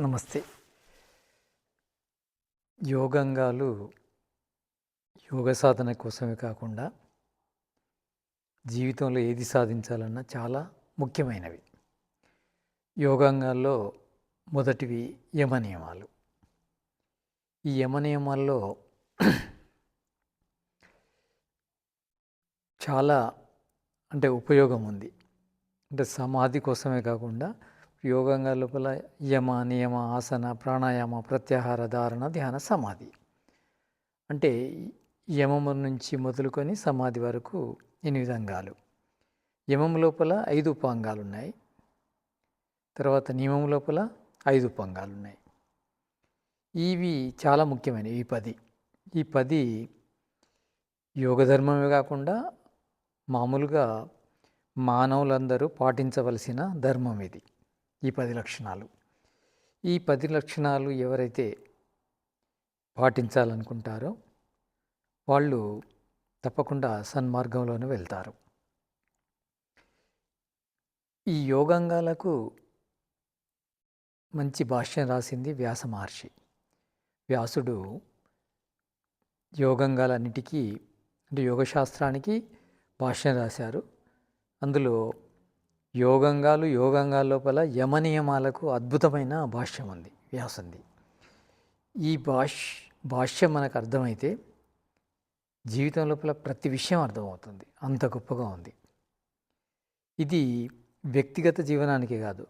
నమస్తే. యోగంగాలు యోగ సాధన కోసమే కాకుండా జీవితంలో ఏది సాధించాలన్నా చాలా ముఖ్యమైనవి. యోగాంగాల్లో మొదటివి యమనియమాలు ఈ యమ నియమాల్లో చాలా అంటే ఉపయోగం ఉంది. అంటే సమాధి కోసమే కాకుండా యోగంగా లోపల యమ నియమ ఆసన ప్రాణాయామ ప్రత్యాహార ధారణ ధ్యాన సమాధి. అంటే యమము నుంచి మొదలుకొని సమాధి వరకు ఎనిమిది అంగాలు. యమం లోపల ఐదు ఉపాంగాలు ఉన్నాయి తర్వాత నియమం లోపల ఐదు ఉపాంగాలు ఉన్నాయి ఇవి చాలా ముఖ్యమైనవి ఈ పది. ఈ పది యోగధర్మమే కాకుండా మామూలుగా మానవులందరూ పాటించవలసిన ధర్మం ఇది. ఈ పది లక్షణాలు. ఈ పది లక్షణాలు ఎవరైతే పాటించాలనుకుంటారో వాళ్ళు తప్పకుండా సన్మార్గంలోనే వెళ్తారు. ఈ యోగాంగాలకు మంచి భాష్యం రాసింది వ్యాస మహర్షి. వ్యాసుడు యోగంగాలన్నిటికీ అంటే యోగశాస్త్రానికి భాష్యం రాశారు. అందులో యోగంగాలు యోగంగాల లోపల యమనియమాలకు అద్భుతమైన భాష్యం ఉంది వ్యాసంది. ఈ భాష్ భాష్యం మనకు అర్థమైతే జీవితం లోపల ప్రతి విషయం అర్థమవుతుంది అంత గొప్పగా ఉంది. ఇది వ్యక్తిగత జీవనానికి కాదు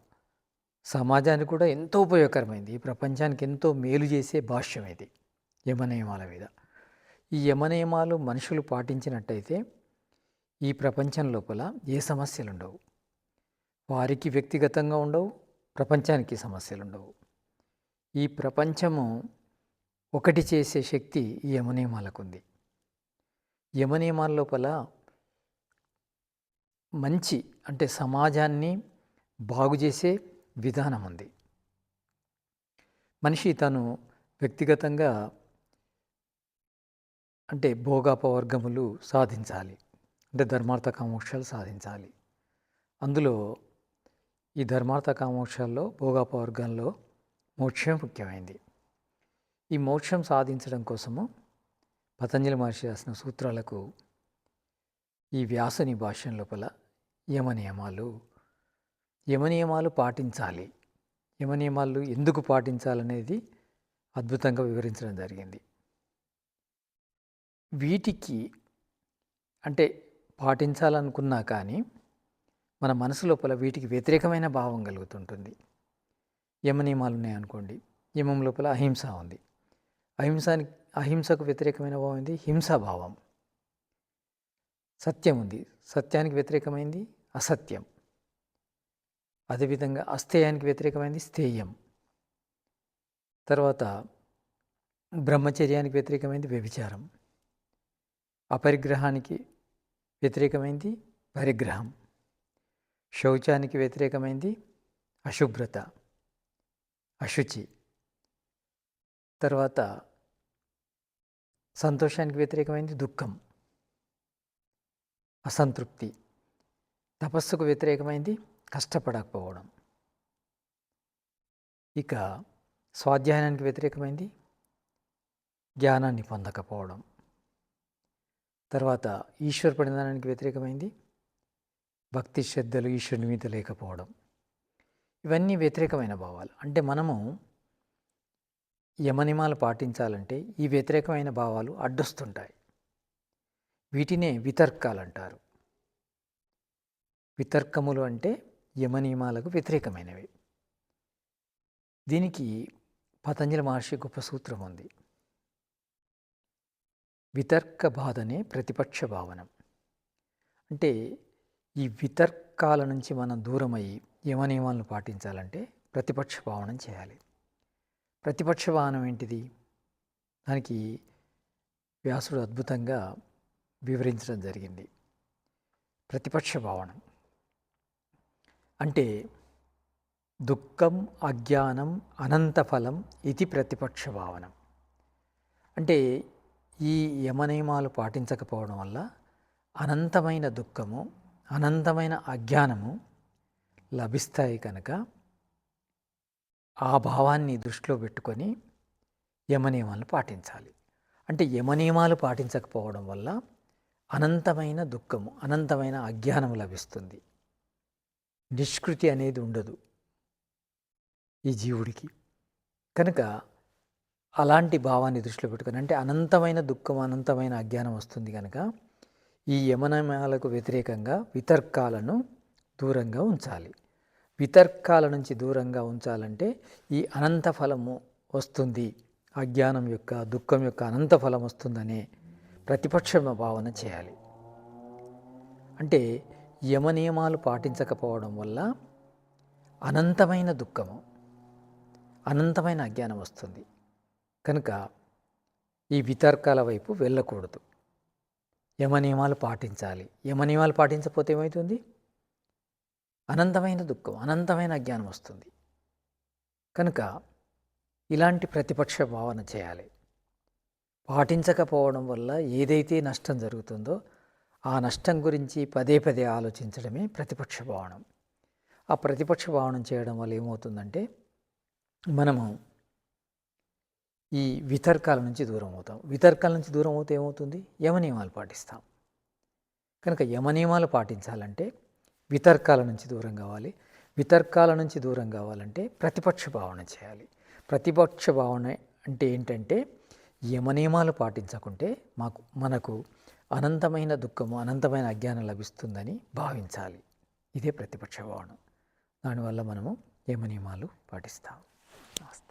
సమాజానికి కూడా ఎంతో ఉపయోగకరమైంది ఈ ప్రపంచానికి ఎంతో మేలు చేసే భాష్యం ఇది యమనియమాల మీద. ఈ యమనియమాలు మనుషులు పాటించినట్టయితే ఈ ప్రపంచం లోపల ఏ సమస్యలు ఉండవు వారికి వ్యక్తిగతంగా ఉండవు ప్రపంచానికి సమస్యలు ఉండవు ఈ ప్రపంచము ఒకటి చేసే శక్తి ఈ యమనియమాలకు ఉంది యమనియమాల లోపల మంచి అంటే సమాజాన్ని బాగు చేసే విధానం ఉంది మనిషి తను వ్యక్తిగతంగా అంటే భోగాపవర్గములు సాధించాలి అంటే ధర్మార్థ కామోక్షాలు సాధించాలి. అందులో ఈ ధర్మార్థ కామోక్షాల్లో భోగాపవర్గంలో మోక్షం ముఖ్యమైంది. ఈ మోక్షం సాధించడం కోసము పతంజలి మహర్షి రాసిన సూత్రాలకు ఈ వ్యాసుని భాష్యం లోపల యమనియమాలు యమనియమాలు పాటించాలి. యమనియమాలు ఎందుకు పాటించాలనేది అద్భుతంగా వివరించడం జరిగింది. వీటికి అంటే పాటించాలనుకున్నా కానీ మన మనసు లోపల వీటికి వ్యతిరేకమైన భావం కలుగుతుంటుంది. యమనియమాలు ఉన్నాయనుకోండి యమం లోపల అహింస ఉంది. అహింసానికి అహింసకు వ్యతిరేకమైన భావం ఏంది? హింసాభావం సత్యం ఉంది. సత్యానికి వ్యతిరేకమైంది? అసత్యం. అదేవిధంగా అస్థేయానికి వ్యతిరేకమైంది? స్థేయం. తర్వాత బ్రహ్మచర్యానికి వ్యతిరేకమైంది? వ్యభిచారం. అపరిగ్రహానికి వ్యతిరేకమైంది? పరిగ్రహం. శౌచానికి వ్యతిరేకమైంది అశుభ్రత అశుచి. తర్వాత సంతోషానికి వ్యతిరేకమైంది దుఃఖం అసంతృప్తి. తపస్సుకు వ్యతిరేకమైంది కష్టపడకపోవడం. ఇక స్వాధ్యాయానికి వ్యతిరేకమైంది జ్ఞానాన్ని పొందకపోవడం. తర్వాత ఈశ్వర పరిణామానికి వ్యతిరేకమైంది భక్తి శ్రద్ధలు ఈశ్వరుని మీద లేకపోవడం. ఇవన్నీ వ్యతిరేకమైన భావాలు. అంటే మనము యమనిమాలు పాటించాలంటే ఈ వ్యతిరేకమైన భావాలు అడ్డొస్తుంటాయి. వీటినే వితర్కాలు అంటారు వితర్కములు అంటే యమనియమాలకు వ్యతిరేకమైనవి. దీనికి పతంజలి మహర్షి గొప్ప సూత్రం ఉంది. వితర్క బాధనే ప్రతిపక్ష భావనం. అంటే ఈ వితర్కాల నుంచి మనం దూరమయ్యి యమనియమాలను పాటించాలంటే ప్రతిపక్ష భావనం చేయాలి. ప్రతిపక్ష భావనం ఏంటిది? దానికి వ్యాసుడు అద్భుతంగా వివరించడం జరిగింది. ప్రతిపక్ష భావనం అంటే దుఃఖం అజ్ఞానం అనంతఫలం ఇది ప్రతిపక్ష భావనం అంటే ఈ యమనియమాలు పాటించకపోవడం వల్ల అనంతమైన దుఃఖము అనంతమైన అజ్ఞానము లభిస్తాయి కనుక ఆ భావాన్ని దృష్టిలో పెట్టుకొని యమనియమాలను పాటించాలి. అంటే యమనియమాలు పాటించకపోవడం వల్ల అనంతమైన దుఃఖము అనంతమైన అజ్ఞానం లభిస్తుంది. నిష్కృతి అనేది ఉండదు ఈ జీవుడికి. కనుక అలాంటి భావాన్ని దృష్టిలో పెట్టుకొని అంటే అనంతమైన దుఃఖం అనంతమైన అజ్ఞానం వస్తుంది కనుక ఈ యమనియమాలకు వ్యతిరేకంగా వితర్కాలను దూరంగా ఉంచాలి. వితర్కాల నుంచి దూరంగా ఉంచాలంటే ఈ అనంత ఫలము వస్తుంది. అజ్ఞానం యొక్క దుఃఖం యొక్క అనంత ఫలం వస్తుందనే ప్రతిపక్ష భావన చేయాలి. అంటే యమనియమాలు పాటించకపోవడం వల్ల అనంతమైన దుఃఖము అనంతమైన అజ్ఞానం వస్తుంది. కనుక ఈ వితర్కాల వైపు వెళ్ళకూడదు. యమనియమాలు పాటించాలి. యమనియమాలు పాటించకపోతే ఏమవుతుంది అనంతమైన దుఃఖం అనంతమైన అజ్ఞానం వస్తుంది. కనుక ఇలాంటి ప్రతిపక్ష భావన చేయాలి. పాటించకపోవడం వల్ల ఏదైతే నష్టం జరుగుతుందో ఆ నష్టం గురించి పదే పదే ఆలోచించడమే ప్రతిపక్ష భావనం. ఆ ప్రతిపక్ష భావనం చేయడం వల్ల ఏమవుతుందంటే మనము ఈ వితర్కాల నుంచి దూరం అవుతాం. వితర్కాల నుంచి దూరం అవుతే ఏమవుతుంది? యమనియమాలు పాటిస్తాం. కనుక యమనియమాలు పాటించాలంటే వితర్కాల నుంచి దూరం కావాలి. వితర్కాల నుంచి దూరం కావాలంటే ప్రతిపక్ష భావన చేయాలి. ప్రతిపక్ష భావన అంటే ఏంటంటే యమనియమాలు పాటించకుంటే మాకు మనకు అనంతమైన దుఃఖము అనంతమైన అజ్ఞానం లభిస్తుందని భావించాలి. ఇదే ప్రతిపక్ష భావన. దానివల్ల మనము యమనియమాలు పాటిస్తాం. నమస్తే.